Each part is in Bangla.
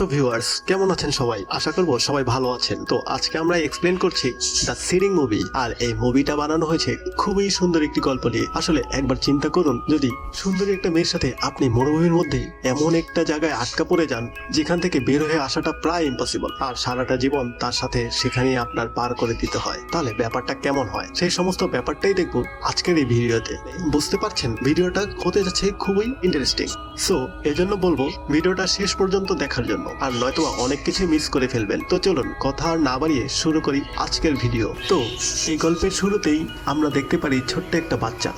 তো ভিউয়ার্স কেমন আছেন সবাই? আশা করব সবাই ভালো আছেন। তো আজকে আমরা এক্সপ্লেন করছি দ্য সিরিং মুভি। আর এই মুভিটা বানানো হয়েছে খুবই সুন্দর একটি গল্প নিয়ে। আসলে একবার চিন্তা করুন, যদি সুন্দরী একটা মেয়ের সাথে আপনি মরুভূমির মধ্যে এমন একটা জায়গায় আটকা পড়ে যান, যেখান থেকে বের হয়ে আসাটা প্রায় ইম্পসিবল আর সারাটা জীবন তার সাথে সেখানেই আপনার পার করে দিতে হয়। তাহলে ব্যাপারটা কেমন হয়? সেই সমস্ত ব্যাপারটাই দেখব আজকের এই ভিডিওতে। বুঝতে পারছেন? ভিডিওটা হতে যাচ্ছে খুবই ইন্টারেস্টিং সো এজন্য বলব, ভিডিওটা শেষ পর্যন্ত দেখার জন্য। আর নয়তো অনেক কিছু মিস করে ফেলবেন। তো চলুন, কথা আর না বাড়িয়ে শুরু করি আজকের ভিডিও তো, এই গল্পের শুরুতেই আমরা দেখতে পারি ছোট্ট একটা বাচ্চা।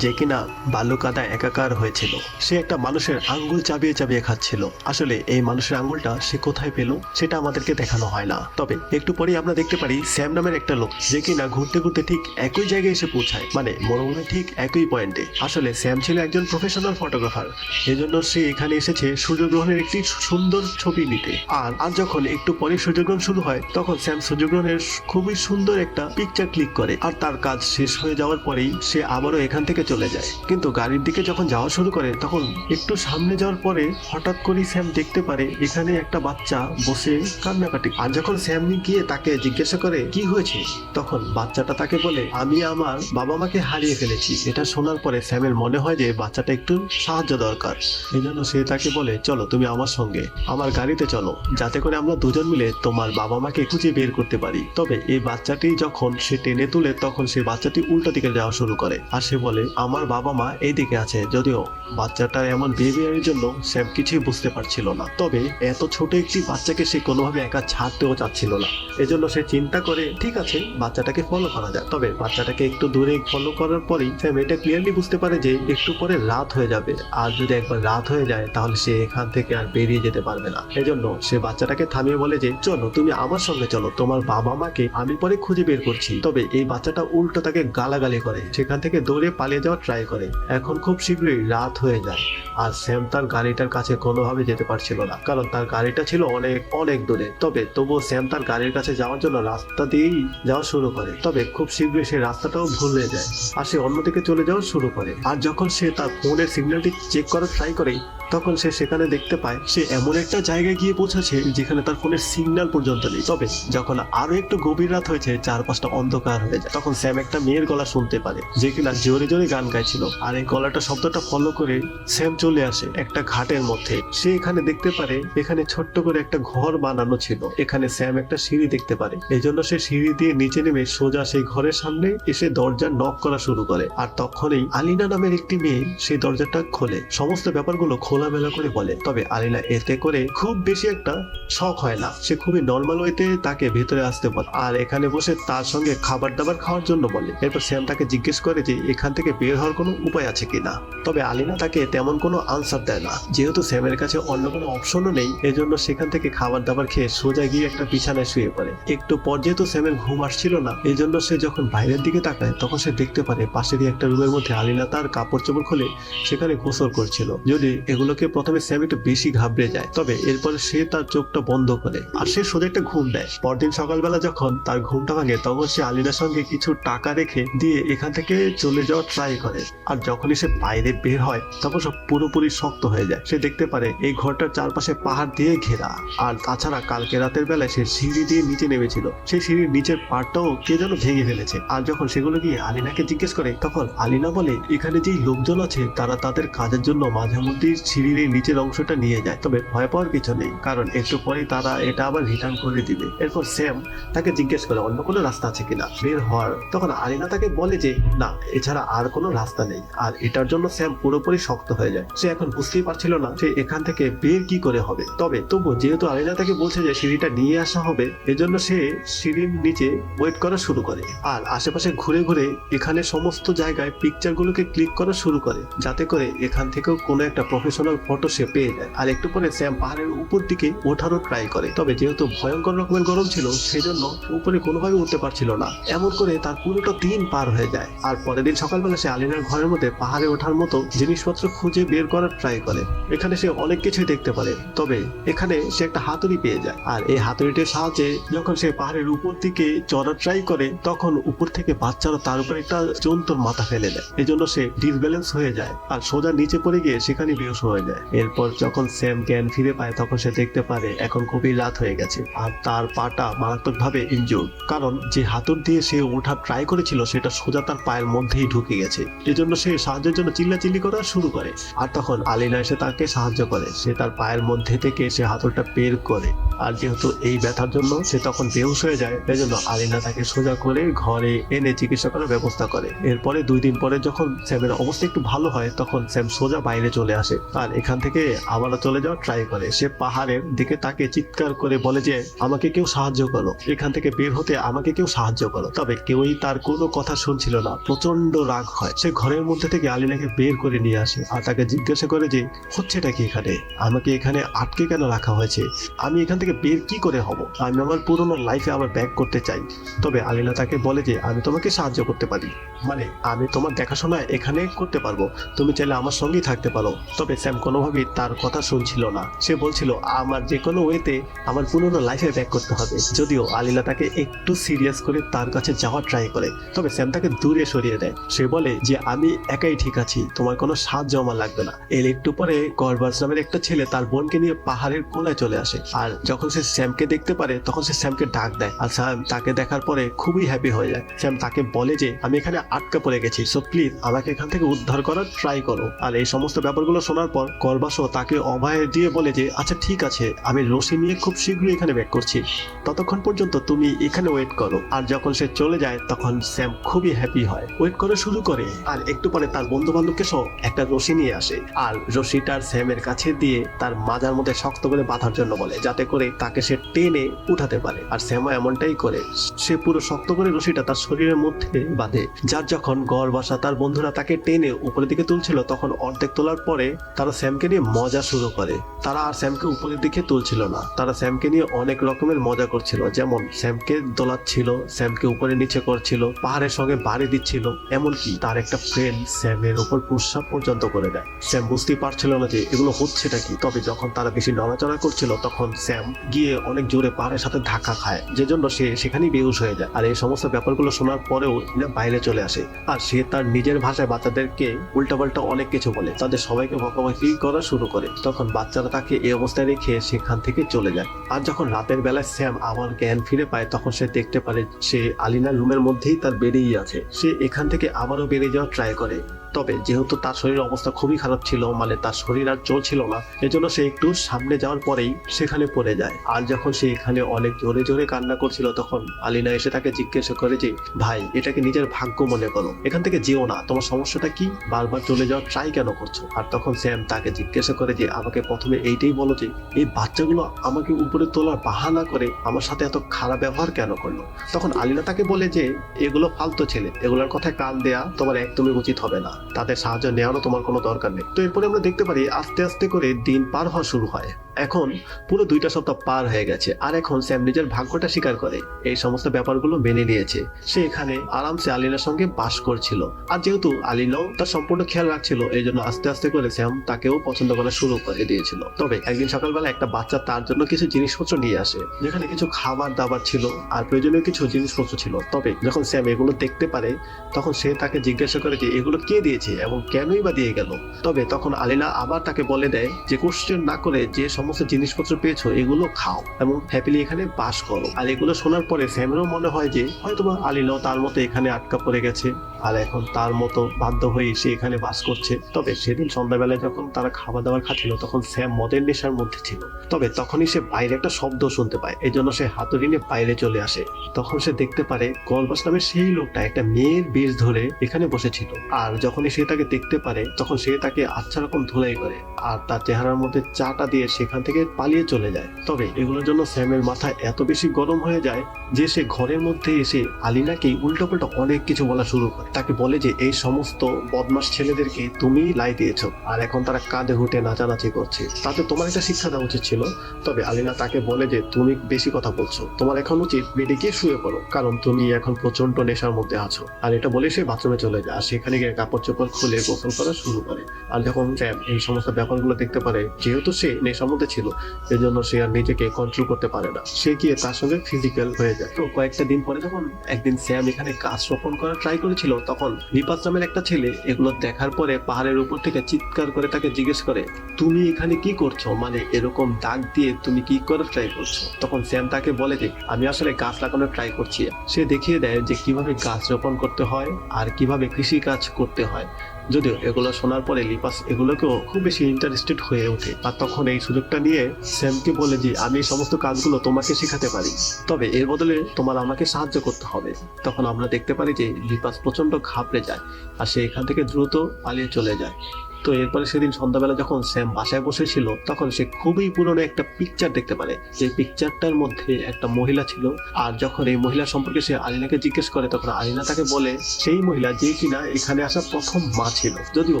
যে কিনা বালুকাদা একাকার হয়েছিল। সে একটা মানুষের আঙ্গুল চাবিয়ে চাবিয়ে খাচ্ছিল। আসলে এই মানুষের আঙ্গুলটা সে কোথায় পেল সেটা আমাদেরকে দেখানো হয় না। তবে একটু পরেই আমরা দেখতে পারি স্যাম নামের একটা লোক, যে কিনা ঘুরতে ঘুরতে ঠিক একই জায়গায় এসে পৌঁছায়। মানে মরুভূমি ঠিক একই পয়েন্টে আসলে স্যাম ছিল একজন প্রফেশনাল ফটোগ্রাফার এজন্য সে এখানে এসেছে সূর্যগ্রহণের একটি সুন্দর ছবি নিতে। আর আর যখন একটু পরে সূর্যগ্রহণ শুরু হয়, তখন স্যাম সূর্যগ্রহণের খুবই সুন্দর একটা পিকচার ক্লিক করে। আর তার কাজ শেষ হয়ে যাওয়ার পরেই সে আবারও এখান থেকে চলে যায়। কিন্তু গাড়ির দিকে যখন যাওয়া শুরু করে, তখন একটু সামনে যাওয়ার পরে হঠাৎ করেই স্যাম দেখতে পারে, এখানে একটা বাচ্চা বসে কান্নাকাটি। আর যখন স্যাম গিয়ে তাকে জিজ্ঞাসা করে, কি হয়েছে? তখন বাচ্চাটা তাকে বলে, আমি আমার বাবা মাকে হারিয়ে ফেলেছি। এটা শোনার পরে স্যামের মনে হয় যে বাচ্চাটা একটু সাহায্য দরকার। এই জন্য সে তাকে বলে, চলো, তুমি আমার সঙ্গে, আমার গাড়িতে চলো। যাতে করে আমরা দুজন মিলে তোমার বাবা মাকে খুঁজে বের করতে পারি। তবে এই বাচ্চাটি যখন সে টেনে তুলে, তখন সে বাচ্চাটি উল্টো দিকে যাওয়া শুরু করে। আর সে বলে আমার বাবা মা এই দিকে আছে। যদিও বাচ্চাটার এমন বিহেভিয়ারের জন্য স্যাম কিছুই বুঝতে পারছিল না। তবে এত ছোট একটি বাচ্চাকে সে কোনোভাবে একা ছাড়তেও চাচ্ছিল না। এজন্য সে চিন্তা করে, ঠিক আছে, বাচ্চাটাকে ফলো করা যায় তবে বাচ্চাটাকে একটু দূরে ফলো করার পরেই স্যাম এটা ক্লিয়ারলি বুঝতে পারে যে একটু পরে রাত হয়ে যাবে। আর যদি একবার রাত হয়ে যায়, তাহলে সে এখান থেকে আর বেরিয়ে যেতে পারবে না। এজন্য সে বাচ্চাটাকে থামিয়ে বলে যে, চলো, তুমি আমার সঙ্গে চলো। তোমার বাবা মাকে আমি পরে খুঁজে বের করছি। তবে এই বাচ্চাটা উল্টো তাকে গালাগালি করে। সেখান থেকে দৌড়ে পালিয়ে যাওয়ার ট্রাই করে। এখন খুব শীঘ্রই রাত হয়ে যায়। আর স্যাম তার গাড়িটার কাছে কোনোভাবে যেতে পারছিল না। কারণ তার গাড়িটা ছিল অনেক অনেক দূরে। তবে তবুও স্যাম তার গাড়ির কাছে যাওয়ার জন্য রাস্তা দিয়েই যাওয়া শুরু করে। তবে খুব শীঘ্রই সে রাস্তাটাও ভুল যায়। আর সে অন্যদিকে চলে যাওয়া শুরু করে। আর যখন সে তার ফোনের সিগন্যালটি চেক করার ট্রাই করে, তখন সে সেখানে দেখতে পায়, সে এমন একটা জায়গায় গিয়ে পৌঁছেছে যেখানে তার ফোনের সিগন্যাল পর্যন্ত নেই। তবে যখন আরও একটু গভীর রাত হয়েছে, চারপাশটা অন্ধকার হয়ে যায়। তখন স্যাম একটা মেয়ের গলা শুনতে পারে, যে কিনা জোরে জোরে গান গাইছিল। আর এই গলাটা শব্দটা ফলো করে স্যাম চলে আসে একটা ঘাটের মধ্যে। সে এখানে দেখতে পারে এখানে ছোট্ট করে একটা ঘর বানানো ছিল। এখানে স্যাম একটা সিঁড়ি দেখতে পারে। এই জন্য সে সিঁড়ি দিয়ে নিচে নেমে সোজা সেই ঘরের সামনে এসে দরজা নক করা শুরু করে। আর তখনই আলিনা নামের একটি মেয়ে সেই দরজাটা খোলে। সমস্ত ব্যাপারগুলো খোলামেলা করে বলে। তবে আলিনা এতে করে খুব বেশি একটা শখ হয় না। সে খুবই নর্মাল ওয়েতে তাকে ভেতরে আসতে বলে। আর এখানে বসে তার সঙ্গে খাবার দাবার খাওয়ার জন্য বলে। এরপর স্যাম তাকে জিজ্ঞেস করে যে এখান থেকে বের হওয়ার কোনো উপায় আছে কিনা? তবে আলিনা তাকে তেমন কোনো আনসার দেয় না। যেহেতু স্যামের কাছে অন্য কোনো অপশনও নেই, এজন্য সেখান থেকে খাবার দাবার খেয়ে সোজা গিয়ে একটা বিছানায় শুয়ে পড়ে। একটু পর যেহেতু স্যামের ঘুম আসছিল না এই জন্য সে যখন বাইরের দিকে তাকায়, তখন সে দেখতে পারে পাশেরই একটা রুমের মধ্যে আলিনা তার কাপড় চোপড় খুলে সেখানে গোসল করছিল। যদি এগুলোকে প্রথমে স্যাম একটু বেশি ঘাবড়ে যায়, তবে এরপরে সে তার চোখটা বন্ধ করে আর সে সোজা একটা ঘুম দেয়। পরদিন সকালবেলা যখন তার ঘুমটা ভাঙে, তখন সে আলিনার সঙ্গে কিছু টাকা রেখে দিয়ে এখান থেকে চলে যাওয়ার ট্রাই করে। আর যখনই সে বাইরে বের হয়, তখন সব পুরোপুরি শক্ত হয়ে যায়। সে দেখতে পারে এই ঘরটার চারপাশে পাহাড় দিয়ে ঘেরা। আর তাছাড়া কালকে রাতের বেলায় সে সিঁড়ি দিয়ে নিচে নেমেছিল। সেই সিঁড়ির নিচের পাড়টাও কে যেন ভেঙে ফেলেছে। আর যখন সেগুলো গিয়ে আলিনাকে জিজ্ঞেস করে, তখন আলিনা বলে, এখানে যেই লোকজন আছে, তারা তাদের কাজের জন্য মাঝে মধ্যেই সিঁড়ির নিচের অংশটা নিয়ে যায়। তবে ভয় পাওয়ার কিছু নেই। কারণ একটু পরেই তারা এটা আবার রিটার্ন করে দিবে। এরপর স্যাম তাকে জিজ্ঞেস করে, অন্য কোনো রাস্তা আছে কিনা? বের হওয়ার। তখন আলিনা তাকে বলে যে, না, এছাড়া আর কোনো রাস্তা নেই। আর এটার জন্য স্যাম পুরোপুরি শক্ত হয়ে যায়। সে এখন বুঝতেই পারছিল না সে এখান থেকে বের কি করে হবে। তবে তবু যেহেতু আলিনা তাকে বলছে যে সিঁড়িটা নিয়ে আসা হবে, এজন্য সে সিঁড়ির নিচে ওয়েট করা শুরু করে। আর আশেপাশে ঘুরে ঘুরে এখানে সমস্ত জায়গায় পিকচার গুলোকে ক্লিক করা শুরু করে, যাতে করে এখান থেকেও কোনো একটা প্রফেশনাল ফটো সে পেয়ে যায়। আর একটু পরে স্যাম পাহাড়ের উপর দিকে ওঠারও ট্রাই করে। তবে যেহেতু ভয়ঙ্কর রকমের গরম ছিল সেই জন্য উপরে কোনোভাবে উঠতে পারছিল না। এমন করে তার পুরোটা দিন পার হয়ে যায়। আর পরের দিন সকালবেলা সে আলিনার ঘরের মধ্যে পাহাড়ে ওঠার মতো জিনিসপত্র খুঁজে বের করার ট্রাই করে। এখানে সে অনেক কিছুই দেখতে পারে। তবে এখানে সে একটা হাতুড়ি পেয়ে যায়। আর এই হাতুড়িটির সাহায্যে যখন সে পাহাড়ের উপর দিকে চড়ার ট্রাই করে, তখন উপর থেকে বাচ্চারা তার উপর একটা জন্তুর মাথা ফেলে দেয়। এই জন্য সে ডিসব্যালেন্স হয়ে যায় আর সোজা নিচে পড়ে গিয়ে সেখানে বেহস হয়ে যায়। এরপর যখন স্যাম জ্ঞান ফিরে পায়, তখন সে দেখতে পারে এখন খুবই রাত হয়ে গেছে আর তার পাটা মারাত্মকভাবে ইনজুর কারণ যে হাতুর দিয়ে সে ওঠা ট্রাই করেছিল, সেটা সোজা তার পায়ের মধ্যেই ঢুকে গেছে। এজন্য সে সাহায্যের জন্য চিল্লাচিল্লি করা শুরু করে। আর তখন আলিনা এসে তাকে সাহায্য করে। সে তার পায়ের মধ্যে থেকে সে হাতুরটা বের করে। আর যেহেতু এই ব্যথার জন্য সে তখন বেহুশ হয়ে যায়, এজন্য আলিনা তাকে সোজা করে ঘরে এনে চিকিৎসা করার ব্যবস্থা করে। এরপরে দুই দিন পরে যখন স্যামের অবস্থা একটু ভালো হয়, তখন স্যাম সোজা বাইরে চলে আসে। আর এখান থেকে আবারও চলে যাওয়ার ট্রাই করে। সে পাহাড়ের দিকে তাকে চিৎকার করে বলে যে, আমাকে কেউ সাহায্য করো। এখান থেকে বের হতে আমাকে কেউ সাহায্য করো। তবে কেউই তার কোনো কথা শুনছিল না। প্রচণ্ড রাগ হয়। সে ঘরের মধ্যে থেকে আলিনাকে বের করে নিয়ে আসে আর তাকে জিজ্ঞাসা করে যে, হচ্ছেটা কি এখানে? আমাকে এখানে আটকে কেন রাখা হয়েছে? আমি এখান থেকে বের কি করে হব? আমি আমার পুরনো লাইফে আবার ব্যাক করতে চাই। তবে আলিনা তাকে বলে যে, আমি তোমাকে সাহায্য করতে পারি। মানে আমি তোমার দেখাশোনা এখানে করতে পারব। তুমি চাইলে আমার সঙ্গেই থাকতে পারো। তবে স্যাম কোনোভাবেই তার কথা শুনছিল না। সে বলছিল, আমার যে কোনো ওয়েতে আমার পুরনো লাইফে ব্যাক করতে হবে। যদিও আলিনা তাকে একটু সিরিয়াস করে তার কাছে যাওয়ার ট্রাই করে, তবে স্যাম তাকে দূরে সরিয়ে দেয়। সে বলে যে, আমি একাই ঠিক আছি, তোমার কোনো সাহায্য আমার লাগবে না। এর একটু পরে গরবাস নামের একটা ছেলে তার বোনকে নিয়ে পাহাড়ের কোনায় চলে আসে। আর যখন সে স্যামকে দেখতে পারে, তখন সে স্যামকে ডাক দেয়। আর স্যাম তাকে দেখার পরে খুবই হ্যাপি হয়ে যায়। স্যাম তাকে বলে যে, আমি এখানে আটকা পড়ে গেছি সো প্লিজ আমাকে এখান থেকে উদ্ধার করার ট্রাই করো। আর এই সমস্ত ব্যাপারগুলো শোনার পর করবাসও তাকে অভয় দিয়ে বলে যে আচ্ছা ঠিক আছে, আমি রশি নিয়ে খুব শীঘ্রই এখানে ব্যাক করছি। ততক্ষণ পর্যন্ত তুমি এখানে ওয়েট করো। আর যখন সে চলে যায়, তখন স্যাম খুবই হ্যাপি হয়। ওয়েট করা শুরু করে। আর একটু পরে তার বন্ধু বান্ধবকে সহ একটা রশি নিয়ে আসে। আর রশিটার স্যামের কাছে দিয়ে তার মাজার মধ্যে শক্ত করে বাঁধার জন্য বলে, যাতে করে তাকে সে টেনে উঠাতে পারে। আর স্যামও এমনটাই করে। সে পুরো শক্ত করে রশিটা তার শরীরের মধ্যে বাঁধে। যার যখন গড় বাসা তার বন্ধুরা তাকে টেনে উপরের দিকে তুলছিল, তখন অর্ধেক তোলার পরে তারা স্যামকে নিয়ে মজা শুরু করে। তারা আর স্যামকে উপরের দিকে তুলছিল না। তারা স্যামকে নিয়ে অনেক রকমের মজা করছিল। যেমন স্যামকে দোলাচ্ছিল, স্যামকে উপরে নিচে করছিল, পাহাড়ের সঙ্গে বাড়ি দিচ্ছিল, এমনকি তার একটা ফ্রেন্ড স্যামের উপর প্রস্রাব পর্যন্ত করে দেয়। স্যাম বুঝতেই পারছিল না যে এগুলো হচ্ছেটা কি। তবে যখন তারা বেশি নড়াচড়া করছিল, তখন স্যাম গিয়ে অনেক জোরে পাহাড়ের সাথে ধাক্কা খায় যে জন্য সে সেখানেই বেহুশ হয়ে যায়। আর এই সমস্ত ব্যাপারগুলো শোনার পরেও বাইরে চলে আসে। আর সে তার নিজের ভাষায় বাচ্চাদেরকে উল্টাপাল্টা অনেক কিছু বলে। তাদের সবাইকে বকাবকি করা শুরু করে। তখন বাচ্চারা তাকে এই অবস্থায় রেখে সেখান থেকে চলে যায়। আর যখন রাতের বেলায় স্যাম আবার জ্ঞান ফিরে পায়, তখন সে দেখতে পারে সে আলিনার রুমের মধ্যেই তার বেরিয়ে আছে। সে এখান থেকে আবারও বেরিয়ে যাওয়ার ট্রাই করে। তবে যেহেতু তার শরীরের অবস্থা খুবই খারাপ ছিল মানে তার শরীর আর চলছিল না, এজন্য সে একটু সামনে যাওয়ার পরেই সেখানে পড়ে যায়। আর যখন সে এখানে অনেক জোরে জোরে কান্না করছিল, তখন আলিনা এসে তাকে জিজ্ঞেস করে যে, ভাই এটাকে নিজের ভাগ্য মনে করো? এখান থেকে যেও না, তোমার সমস্যাটা কি? বারবার চলে যাওয়ার ট্রাই কেন করছ? আর তখন স্যাম তাকে জিজ্ঞাসা করে যে, আমাকে প্রথমে এইটাই বলো যে, এই বাচ্চাগুলো আমাকে উপরে তোলার বাহানা করে আমার সাথে এত খারাপ ব্যবহার কেন করল? তখন আলিনা তাকে বলে যে, এগুলো ফালতু ছেলে, এগুলোর কথায় কান দেয়া তোমার একদমই উচিত হবে না। তাদের সাহায্য নেওয়ারও তোমার কোনো দরকার নেই। তো এরপরে আমরা দেখতে পারি, আস্তে আস্তে করে দিন পার হওয়া শুরু হয়। এখন পুরো দুইটা সপ্তাহ পার হয়ে গেছে, আর এখন স্যাম নিজের ভাগ্যটা স্বীকার করে, এই সমস্ত ব্যাপারগুলো মেনে নিয়েছে। সে এখানে আরামসে আলিনার সঙ্গে বাস করছিল। আর যেহেতু আলিনাও তার সম্পূর্ণ খেয়াল রাখছিল, এই জন্য আস্তে আস্তে করে স্যাম তাকেও পছন্দ করা শুরু করে দিয়েছিল। তবে একদিন সকালবেলা একটা বাচ্চা তার জন্য কিছু জিনিসপত্র নিয়ে আসে, যেখানে কিছু খাবার দাবার ছিল আর প্রয়োজনীয় কিছু জিনিসপত্র ছিল। তবে যখন স্যাম এগুলো দেখতে পারে, তখন সে তাকে জিজ্ঞাসা করে যে, এগুলো কে দিয়েছে এবং কেনই বা দিয়ে গেল? তবে তখন আলিনা আবার তাকে বলে দেয় যে কোশ্চেন না করে যে সমস্ত জিনিসপত্র পেয়েছ, এগুলো খাও এবং হ্যাপিলি এখানে বাস করো। আর এগুলো শোনার পরে স্যামেরও মনে হয় যে, হয়তোবা আলিনাও তার মতো এখানে আটকা পড়ে গেছে আর এখন তার মতো বাধ্য হয়ে সে এখানে বাস করছে। তবে সেদিন সন্ধ্যাবেলায় যখন তারা খাবার দাবার খাচ্ছিল তখন স্যাম মদের নেশার মধ্যে ছিল। তবে তখনই সে বাইরে একটা শব্দ শুনতে পায় এই জন্য সে হাতুড়ি নিয়ে বাইরে চলে আসে। তখন সে দেখতে পারে, গলবাস নামের সেই লোকটা একটা মেয়ের বেশ ধরে এখানে বসেছিল। আর যখনই সে তাকে দেখতে পারে, তখন সে তাকে আচ্ছা রকম ধুলাই করে আর তার চেহারার মধ্যে চাটা দিয়ে সেখান থেকে পালিয়ে চলে যায়। তবে এগুলোর জন্য স্যামের মাথা এত বেশি গরম হয়ে যায় যে সে ঘরের মধ্যে এসে আলিনাকে উল্টোপাল্টা অনেক কিছু বলা শুরু করে। তাকে বলে যে, এই সমস্ত বদমাস ছেলেদেরকে তুমি লাই দিয়েছ আর এখন তারা কাঁধে হুটে নাচানাচি করছে। তাতে তোমার একটা শিক্ষা দেওয়া উচিত ছিল। তবে আলিনা তাকে বলে যে, তুমি বেশি কথা বলছো। তোমার এখন উচিত বেডে গিয়ে শুয়ে পড়ো, কারণ তুমি এখন প্রচণ্ড নেশার মধ্যে আছো। আর এটা বলে সে বাথরুমে চলে যায়। আর সেখানে গিয়ে কাপড় চোপড় খুলে গোসল করা শুরু করে। আর যখন স্যাম এই সমস্ত ব্যাপারগুলো দেখতে পারে, যেহেতু সে নেশার মধ্যে ছিল এজন্য সে আর নিজেকে কন্ট্রোল করতে পারে না। সে গিয়ে তার সঙ্গে ফিজিক্যাল হয়ে যায়। তো কয়েকটা দিন পরে যখন একদিন স্যাম এখানে গাছ রোপণ করার ট্রাই করেছিল, তখন বিপাস নামের একটা ছেলে এগুলো দেখার পরে পাহাড়ের উপর থেকে চিৎকার করে তাকে জিজ্ঞেস করে, তুমি এখানে কি করছ? মানে এরকম দাগ দিয়ে তুমি কি করে ট্রাই করছ? তখন স্যাম তাকে বলে যে, আমি আসলে গাছ লাগানোর ট্রাই করছি। সে দেখিয়ে দেয় যে কীভাবে গাছ রোপণ করতে হয় আর কীভাবে কৃষি কাজ করতে হয়। যদিও এগুলো শোনার পরে লিপাস এগুলোকেও খুব বেশি ইন্টারেস্টেড হয়ে ওঠে। আর তখন এই সুযোগটা নিয়ে স্যামকে বলে যে, আমি এই সমস্ত কাজগুলো তোমাকে শেখাতে পারি। তবে এর বদলে তোমার আমাকে সাহায্য করতে হবে। তখন আমরা দেখতে পারি যে লিপাস প্রচণ্ড ঘাবড়ে যায় আর সে এখান থেকে দ্রুত পালিয়ে চলে যায়। তো এরপরে সেদিন সন্ধ্যাবেলা যখন স্যাম বাসায় বসেছিল, তখন সে খুবই পুরনো একটা পিকচার দেখতে পারে। যে পিকচারটার মধ্যে একটা মহিলা ছিল, আর যখন এই মহিলা সম্পর্কে সে আলিনাকে জিজ্ঞেস করে, তখন আলিনা তাকে বলে, সেই মহিলা যে কিনা এখানে আসা প্রথম মা ছিল। যদিও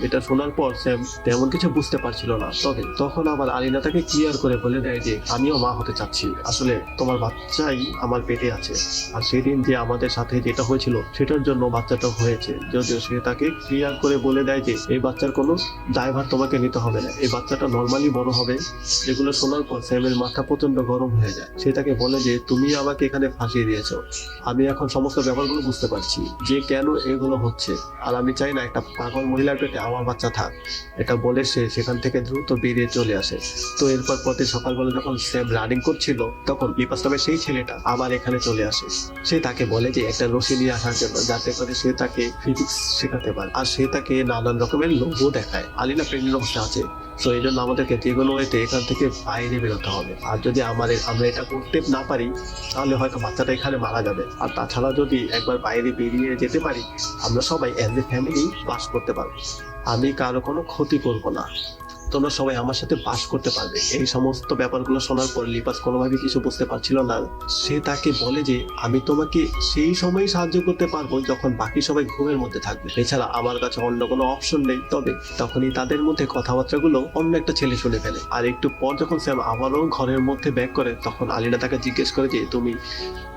এটা শোনার পর স্যাম তেমন কিছু বুঝতে পারছিল না। তবে তখন আবার আলিনা তাকে ক্লিয়ার করে বলে দেয় যে, আমিও মা হতে চাচ্ছি। আসলে তোমার বাচ্চাই আমার পেটে আছে। আর সেদিন যে আমাদের সাথে যেটা হয়েছিল, সেটার জন্য বাচ্চাটা হয়েছে। যদিও সে তাকে ক্লিয়ার করে বলে দেয় যে, এই বাচ্চার কোনো দায়ভার তোমাকে নিতে হবে না। এই বাচ্চাটা নর্মালি বড় হবে এগুলো শোনার পর স্যামের মাথা প্রচণ্ড গরম হয়ে যায়। সে তাকে বলে যে, তুমি আমাকে এখানে ফাঁসিয়ে দিয়েছ। আমি এখন সমস্ত ব্যাপারগুলো বুঝতে পারছি, যে কেন এগুলো হচ্ছে। আর আমি চাই না একটা পাগল মহিলার পেটে আমার বাচ্চা থাক। এটা বলে সে সেখান থেকে দ্রুত বেরিয়ে চলে আসে। তো এরপর পথে সকালবেলা যখন স্যাম রানিং করছিল, তখন নামের সেই ছেলেটা আবার এখানে চলে আসে। সে তাকে বলে যে, একটা রশি নিয়ে আসার জন্য, যাতে করে সে তাকে ফিজিক্স শেখাতে পারে। আর সে তাকে নানান রকমের লোভও দেখায়। আলিনা প্রেমের অবস্থা আছে। তো এই জন্য আমাদেরকে যে কোনো ওয়েতে এখান থেকে বাইরে বেরোতে হবে। আর যদি আমাদের, আমরা এটা করতে না পারি, তাহলে হয়তো বাচ্চাটা এখানে মারা যাবে। আর তাছাড়া যদি একবার বাইরে বেরিয়ে যেতে পারি, আমরা সবাই অ্যাজ এ ফ্যামিলি বাস করতে পারব। আমি কারও কোনো ক্ষতি করব না। তোমরা সবাই আমার সাথে বাস করতে পারবে। এই সমস্ত ব্যাপারগুলো শোনার পর লিপাস কোনোভাবে কিছু বুঝতে পারছিল না। সে তাকে বলে যে, আমি তোমাকে সেই সময় সাহায্য করতে পারব যখন বাকি সবাই ঘুমের মধ্যে থাকবে। এছাড়া আমার কাছে অন্য কোনো অপশন নেই। তবে তখনই তাদের মধ্যে কথাবার্তাগুলো অন্য একটা ছেলে শুনে ফেলে। আর একটু পর যখন স্যাম আবারও ঘরের মধ্যে ব্যাক করে, তখন আলিনা তাকে জিজ্ঞেস করে যে, তুমি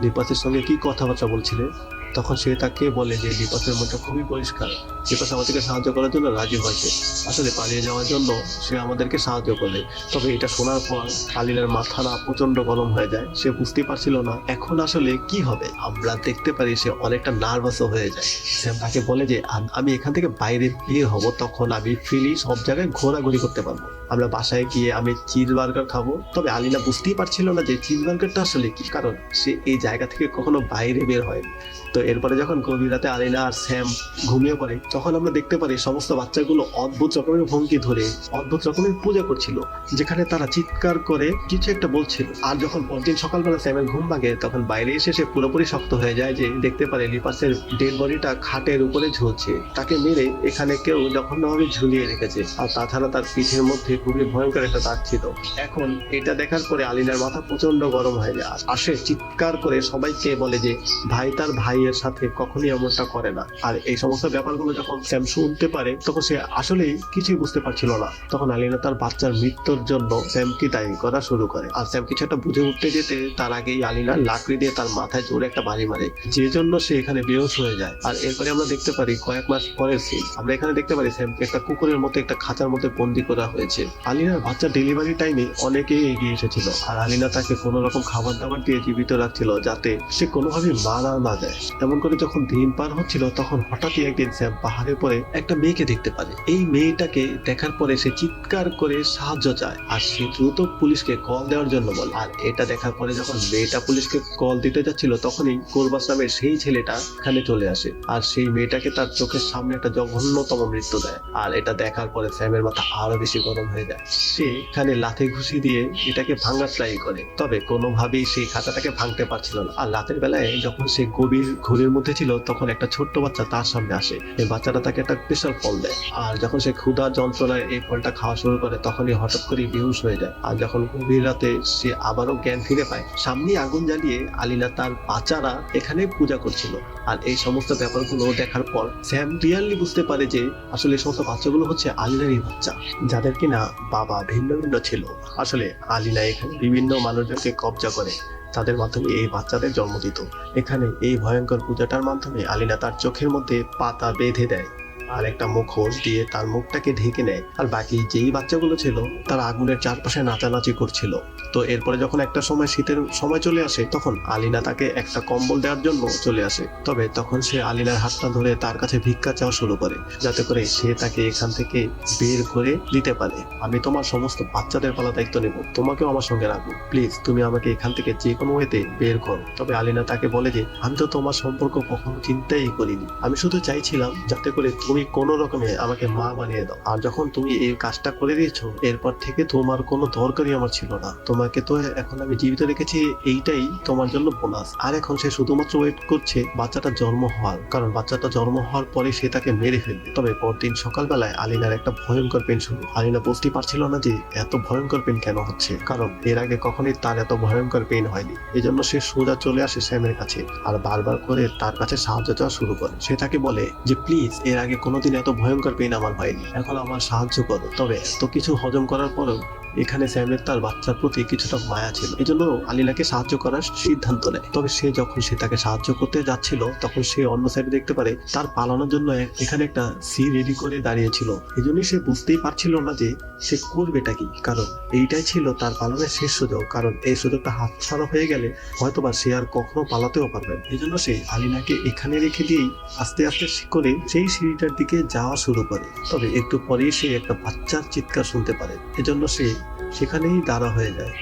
লিপাসের সঙ্গে কি কথাবার্তা বলছিলে? তখন সে তাকে বলে যে লিপাসের মনটা খুবই পরিষ্কার। লিপাস আমাদেরকে সাহায্য করার জন্য রাজি হয়েছে। আসলে পালিয়ে যাওয়ার জন্য সে আমাদেরকে সাহায্য করে তবে এটা শোনার পর আলিনার মাথা না প্রচণ্ড গরম হয়ে যায়। সে বুঝতে পারছিল না, এখন আসলে কি হবে? আমরা দেখতে পারি সে অনেকটা নার্ভাসও হয়ে যায়। স্যাম তাকে বলে যে, আমি এখান থেকে বাইরে বের হব, তখন আমি ফ্রিলি সব জায়গায় ঘোরাঘুরি করতে পারব। আমরা বাসায় গিয়ে আমি চিজ বার্গার খাব। তবে আলিনা বুঝতেই পারছিল না যে চিজ বার্গারটা আসলে কি, কারণ সে এই জায়গা থেকে কখনো বাইরে বের হয়নি। তো এরপরে যখন গভীর রাতে আলিনা আর স্যাম ঘুমিয়ে পড়ে, তখন আমরা দেখতে পারি সমস্ত বাচ্চাগুলো অদ্ভুত রকমের ভঙ্গি ধরে অদ্ভুত রকমের পূজা করছিল, যেখানে তারা চিৎকার করে কিছু একটা বলছিল। আর যখন পরদিন সকালবেলা স্যামের ঘুম ভাঙে, তখন বাইরে এসে সে পুরোপুরি শক্ত হয়ে যায় যে দেখতে পারে লিপাসের ডেড বডিটা খাটের উপরে ঝুলছে। তাকে মেরে এখানে কেউ জঘন্যভাবে ঝুলিয়ে রেখেছে, আর তাছাড়া তার পিঠের মধ্যে খুবই ভয়ঙ্কর একটা দাগ ছিল। এখন এটা দেখার পরে আলিনার মাথা প্রচণ্ড গরম হয়ে যায়। আর সে চিৎকার করে সবাইকে বলে যে, ভাই, তার ভাইয়ের সাথে কখনই এমনটা করে না। আর এই সমস্ত ব্যাপারগুলো যখন স্যাম শুনতে পারে, তখন সে আসলেই কিছুই বুঝতে পারছিল না। তখন আলিনা তার বাচ্চার মৃত্যুর জন্য স্যামকে দায়ী করা শুরু করে। আর স্যাম কিছু একটা বুঝে উঠতে যেতে তার আগেই আলিনা লাকড়ি দিয়ে তার মাথায় জোরে একটা বাড়ি মারে। যে জন্য সে এখানে বেহোশ হয়ে যায়। আর এরপরে আমরা দেখতে পারি কয়েক মাস পরের সিন আমরা এখানে দেখতে পারি স্যামকে একটা কুকুরের মতো, একটা খাঁচার মধ্যে বন্দি করা হয়েছে। আলিনার বাচ্চা ডেলিভারি টাইমে অনেকেই এগিয়ে এসেছিল। আর আলিনা তাকে কোনো রকম খাবার দাবার দিয়ে জীবিত রাখছিল যাতে সে কোনোভাবে মারা না যায় এমন করে যখন দিন পার হচ্ছিল, তখন হঠাৎই একদিন স্যাম পাহাড়ের পরে একটা মেয়েকে দেখতে পারে। এই মেয়েটাকে দেখার পরে সে চিৎকার করে সাহায্য চায়, আর সে দ্রুত পুলিশকে কল দেওয়ার জন্য বলে। আর এটা দেখার পরে যখন মেয়েটা পুলিশকে কল দিতে যাচ্ছিল, তখনই কোরবাস নামের সেই ছেলেটা এখানে চলে আসে, আর সেই মেয়েটাকে তার চোখের সামনে একটা জঘন্যতম মৃত্যু দেয়। আর এটা দেখার পরে স্যামের মাথা আরও বেশি গরম হয়ে যায়। সে এখানে লাথি ঘুষি দিয়ে এটাকে ভাঙার ট্রাই করে। তবে কোনোভাবেই সেই খাঁচাটাকে ভাঙতে পারছিল না। আর রাতের বেলায় যখন সে গভীর ঘুরের মধ্যে ছিল, তখন একটা ছোট্ট বাচ্চা তার সামনে আসে। এই বাচ্চাটা তাকে একটা স্পেশাল ফল দেয়। আর যখন সে ক্ষুধা যন্ত্রণায় এই ফলটা খাওয়া শুরু করে, তখনই হঠাৎ করে বেহুশ হয়ে যায়। আর যখন গভীর রাতে সে আবারও জ্ঞান ফিরে পায় সামনে আগুন জ্বালিয়ে আলিনা তার বাচ্চারা এখানে পূজা করছিল। আর এই সমস্ত ব্যাপারগুলো দেখার পর, স্যাম ক্লিয়ারলি বুঝতে পারে যে আসলে এই সমস্ত বাচ্চাগুলো হচ্ছে আলিনারই বাচ্চা। যাদের কিনা বাবা ভিন্ন ভিন্ন ছিল। আসলে আলিলা এখানে বিভিন্ন মানুষজনকে কবজা করে। তাদের মাধ্যমে এই বাচ্চাদের জন্ম দিত। এখানে এই ভয়ঙ্কর পূজাটার মাধ্যমে আলিনা তার চোখের মধ্যে পাতা বেঁধে দেয়। আর একটা মুখোশ দিয়ে তার মুখটাকে ঢেকে নেয়। আর বাকি যেই বাচ্চাগুলো ছিল, তারা আগুনের চারপাশে নাচানাচি করছিল। তো এরপরে যখন একটা সময় শীতের সময় চলে আসে, তখন আলিনা তাকে একটা কম্বল দেওয়ার জন্য চলে আসে। তবে তখন সে আলিনার হাতটা ধরে তার কাছে ভিক্ষা চাওয়া শুরু করে, যাতে করে সে তাকে এখান থেকে বের করে দিতে পারে। আমি তোমার সমস্ত বাচ্চাদের পালা দায়িত্ব নেব। তোমাকেও আমার সঙ্গে রাখব প্লিজ, তুমি আমাকে এখান থেকে যে কোনো ওয়েতে বের করো। তবে আলিনা তাকে বলে যে, আমি তো তোমার সম্পর্ক কখনো চিন্তাই করিনি। আমি শুধু চাইছিলাম যাতে করে তুমি কোনো রকমে আমাকে মা বানিয়ে দাও। আর যখন তুমি এই কাজটা করে দিয়েছ, এরপর থেকে তোমার কোনো দরকারই আমার ছিল না। তোমাকে তো এখন আমি জীবিত রেখেছি, এইটাই তোমার জন্য বোনাস আর এখন সে শুধুমাত্র ওয়েট করছে বাচ্চাটা জন্ম হওয়ার। কারণ বাচ্চাটা জন্ম হওয়ার পরে সে তাকে মেরে ফেলবে। তবে পরদিন সকালবেলায় আলিনার একটা ভয়ঙ্কর পেন শুরু। আলিনা বুঝতে পারছিল না যে এত ভয়ঙ্কর পেন কেন হচ্ছে। কারণ এর আগে কখনোই তার এত ভয়ঙ্কর পেন হয়নি। এই জন্য সে সোজা চলে আসে স্যামের কাছে। আর বারবার করে তার কাছে সাহায্য চাওয়া শুরু করে। সে তাকে বলে যে প্লিজ এর আগে কোনোদিন এত ভয়ঙ্কর পেন আমার হয়নি। এখন আমার সাহায্য করো। তবে এত কিছু হজম করার পরেও এখানে স্যামের তার বাচ্চার প্রতি কিছুটা মায়া ছিল। এই জন্য আলিনাকে সাহায্য করার সিদ্ধান্ত নেয়। তবে সে যখন সে তাকে সাহায্য করতে যাচ্ছিল, তখন সে অন্য সাইডে দেখতে পারে তার পালানোর জন্য এখানে একটা সি রেডি করে দাঁড়িয়েছিল। এই জন্যই সে বুঝতেই পারছিল না যে সে করবেটা কি। কারণ এইটাই ছিল তার পালানোর শেষ সুযোগ। কারণ এই সুযোগটা হাতছাড়া হয়ে গেলে হয়তোবা সে আর কখনো পালাতেও পারবে। এই জন্য সে আলিনাকে এখানে রেখে দিয়েই আস্তে আস্তে করে সেই সিঁড়িটার দিকে যাওয়া শুরু করে। তবে একটু পরেই সে একটা বাচ্চার চিৎকার শুনতে পারে। এজন্য সে সেখানেই দাঁড়া হয়ে যায়।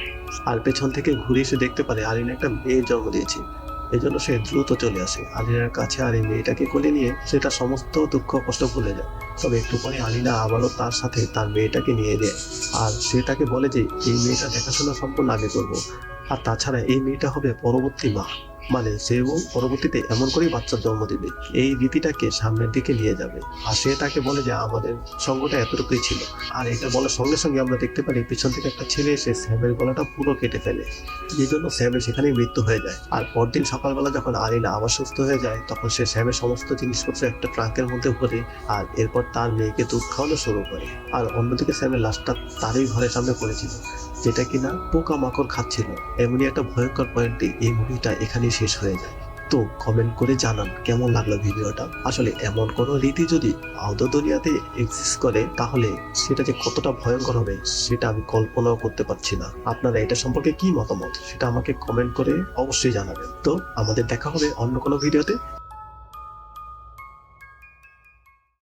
আর পেছন থেকে ঘুরে এসে দেখতে পারে আলিনা একটা মেয়ে জন্ম দিয়েছে। এই জন্য সে দ্রুত চলে আসে। আলিনার কাছে আর এই মেয়েটাকে কোলে নিয়ে সে তার সমস্ত দুঃখ কষ্ট ভুলে যায়। তবে একটু পরে আলিনা আবারও তার সাথে তার মেয়েটাকে নিয়ে দেয় আর সে তাকে বলে যে, এই মেয়েটা দেখাশোনা সম্পূর্ণ আমি করব। আর তাছাড়া এই মেয়েটা হবে পরবর্তী মা। মানে সেও পরবর্তীতে এমন করেই বাচ্চার জন্ম দিবে। এই রীতিটাকে সামনের দিকে নিয়ে যাবে। আর সে তাকে বলে যে, আমাদের সঙ্গটা এতটুকুই ছিল। আর এটা বলার সঙ্গে সঙ্গে আমরা দেখতে পারি, পিছন থেকে একটা ছেলে এসে স্যামের গলাটা পুরো কেটে ফেলে। এই জন্য স্যামের সেখানেই মৃত্যু হয়ে যায়। আর পরদিন সকালবেলা যখন আরিনা আবার সুস্থ হয়ে যায়, তখন সে স্যামের সমস্ত জিনিসপত্র একটা ট্রাঙ্কের মধ্যে ভরে, আর এরপর তার মেয়েকে দুধ খাওয়ানো শুরু করে। আর অন্যদিকে স্যামের লাশটা তারই ঘরের সামনে পড়েছিল। যেটা কিনা পোকা মাকড় খাচ্ছিল। এমনই একটা ভয়ঙ্কর পয়েন্টে এই মুভিটা এখানেই শেষ হয়ে যায়। তো কমেন্ট করে জানান, কেমন লাগল ভিডিওটা আসলে এমন কোনো রীতি যদি আউট দুনিয়াতে এক্সিস্ট করে, তাহলে সেটা যে কতটা ভয়ঙ্কর হবে, সেটা আমি কল্পনাও করতে পারছি না। আপনারা এটা সম্পর্কে কি মতামত, সেটা আমাকে কমেন্ট করে অবশ্যই জানাবেন। তো আমাদের দেখা হবে অন্য কোনো ভিডিওতে